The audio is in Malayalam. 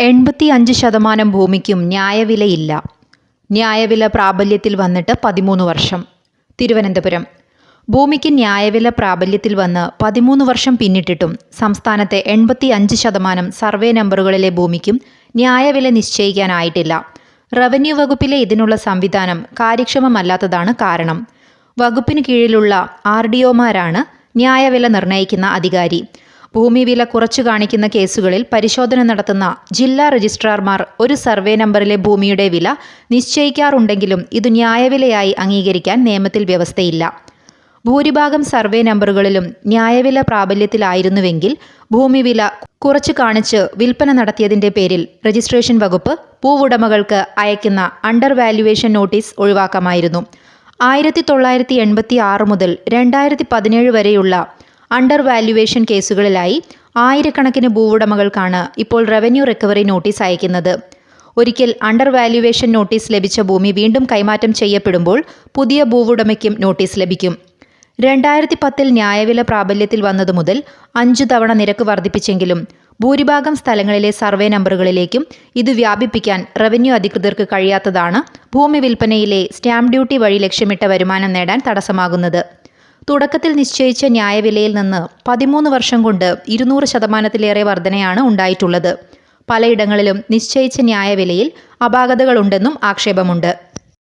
എൺപത്തി അഞ്ച് ശതമാനം ഭൂമിക്കും ന്യായവിലയില്ല. ന്യായവില പ്രാബല്യത്തിൽ വന്നിട്ട് പതിമൂന്ന് വർഷം. തിരുവനന്തപുരം. ഭൂമിക്ക് ന്യായവില പ്രാബല്യത്തിൽ വന്ന് പതിമൂന്ന് വർഷം പിന്നിട്ടിട്ടും സംസ്ഥാനത്തെ എൺപത്തി അഞ്ച് ശതമാനം സർവേ നമ്പറുകളിലെ ഭൂമിക്കും ന്യായവില നിശ്ചയിക്കാനായിട്ടില്ല. റവന്യൂ വകുപ്പിലെ ഇതിനുള്ള സംവിധാനം കാര്യക്ഷമമല്ലാത്തതാണ് കാരണം. വകുപ്പിന് കീഴിലുള്ള ആർ ഡി ഒമാരാണ് ന്യായവില നിർണയിക്കുന്ന അധികാരി. ഭൂമി വില കുറച്ചു കാണിക്കുന്ന കേസുകളിൽ പരിശോധന നടത്തുന്ന ജില്ലാ രജിസ്ട്രാർമാർ ഒരു സർവേ നമ്പറിലെ ഭൂമിയുടെ വില നിശ്ചയിക്കാറുണ്ടെങ്കിലും ഇത് ന്യായവിലയായി അംഗീകരിക്കാൻ നിയമത്തിൽ വ്യവസ്ഥയില്ല. ഭൂരിഭാഗം സർവേ നമ്പറുകളിലും ന്യായവില പ്രാബല്യത്തിലായിരുന്നുവെങ്കിൽ ഭൂമി വില കുറച്ചു കാണിച്ച് വിൽപ്പന നടത്തിയതിന്റെ പേരിൽ രജിസ്ട്രേഷൻ വകുപ്പ് ഭൂവുടമകൾക്ക് അയക്കുന്ന അണ്ടർ വാല്യുവേഷൻ നോട്ടീസ് ഒഴിവാക്കാമായിരുന്നു. ആയിരത്തി തൊള്ളായിരത്തി എൺപത്തി ആറ് മുതൽ രണ്ടായിരത്തി പതിനേഴ് വരെയുള്ള അണ്ടർ വാല്യുവേഷൻ കേസുകളിലായി ആയിരക്കണക്കിന് ഭൂവുടമകൾക്കാണ് ഇപ്പോൾ റവന്യൂ റിക്കവറി നോട്ടീസ് അയക്കുന്നത്. ഒരിക്കൽ അണ്ടർ വാല്യുവേഷൻ നോട്ടീസ് ലഭിച്ച ഭൂമി വീണ്ടും കൈമാറ്റം ചെയ്യപ്പെടുമ്പോൾ പുതിയ ഭൂവുടമയ്ക്കും നോട്ടീസ് ലഭിക്കും. രണ്ടായിരത്തി പത്തിൽ ന്യായവില പ്രാബല്യത്തിൽ വന്നതു മുതൽ അഞ്ചു തവണ നിരക്ക് വർദ്ധിപ്പിച്ചെങ്കിലും ഭൂരിഭാഗം സ്ഥലങ്ങളിലെ സർവേ നമ്പറുകളിലേക്കും ഇത് വ്യാപിപ്പിക്കാൻ റവന്യൂ അധികൃതർക്ക് കഴിയാത്തതാണ് ഭൂമി വിൽപ്പനയിലെ സ്റ്റാമ്പ് ഡ്യൂട്ടി വഴി ലക്ഷ്യമിട്ട വരുമാനം നേടാൻ തടസ്സമാകുന്നത്. തുടക്കത്തിൽ നിശ്ചയിച്ച ന്യായവിലയിൽ നിന്ന് പതിമൂന്ന് വർഷം കൊണ്ട് ഇരുന്നൂറ് ശതമാനത്തിലേറെ വർധനയാണ് ഉണ്ടായിട്ടുള്ളത്. പലയിടങ്ങളിലും നിശ്ചയിച്ച ന്യായവിലയിൽ അപാകതകളുണ്ടെന്നും ആക്ഷേപമുണ്ട്.